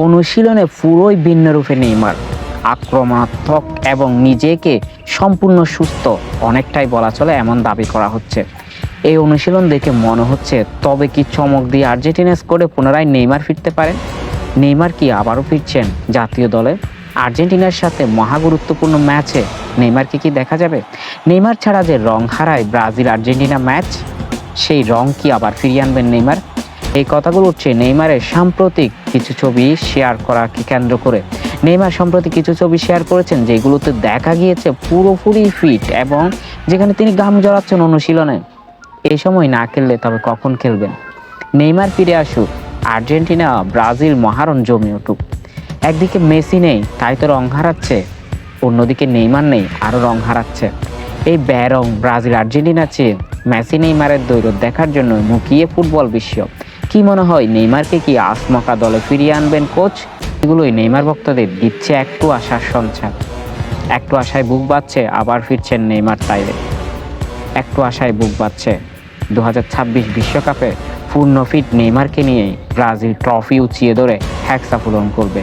অনুশীলনে পুরোই ভিন্ন রূপে নেইমার। আক্রমণাত্মক এবং নিজেকে সম্পূর্ণ সুস্থ, অনেকটাই বলা চলে এমন দাবি করা হচ্ছে। এই অনুশীলন দেখে মনে হচ্ছে তবে কি চমক দিয়ে আর্জেন্টিনা স্কোরে পুনরায় নেইমার ফিরতে পারেন নেইমার কি আবারও ফিরছেন জাতীয় দলে? আর্জেন্টিনার সাথে মহাগুরুত্বপূর্ণ ম্যাচে নেইমারকে কি দেখা যাবে? নেইমার ছাড়া যে রং হারায় ব্রাজিল আর্জেন্টিনা ম্যাচ, সেই রং কি আবার ফিরিয়ে আনবেন নেইমার? এই কথাগুলো উঠছে নেইমারের সাম্প্রতিক কিছু ছবি শেয়ার করাকে কেন্দ্র করে। নেইমার সম্প্রতি কিছু ছবি শেয়ার করেছেন যেগুলোতে দেখা গিয়েছে পুরোপুরি ফিট এবং যেখানে তিনি গাম জড়াচ্ছেন অনুশীলনে। এই সময় না খেললে তবে কখন খেলবেন? নেইমার ফিরে আসুক, আর্জেন্টিনা ব্রাজিল মহারণ জমে উঠুক। একদিকে মেসি নেই, তাই তো রং হারাচ্ছে। অন্যদিকে নেইমার নেই, আরও রং হারাচ্ছে। এই ব্যারং ব্রাজিল আর্জেন্টিনা চেয়ে মেসি নেইমারের দৈরত দেখার জন্য মুখিয়ে ফুটবল বিশ্ব। কি মনে হয়, নেইমারকে কি আসমকা দলে ফিরিয়ে আনবেন কোচ? এগুলোই নেইমার ভক্তদের দিচ্ছে একটু আশার সঞ্চার। একটু আশায় বুক বাঁচছে আবার ফিরছেন নেইমার তাইলে। একটু আশায় বুক বাঁচছে দু বিশ্বকাপে পূর্ণ ফিট নেইমারকে নিয়ে ব্রাজিল ট্রফি উঁচিয়ে ধরে হ্যাক্সা পূরণ করবে।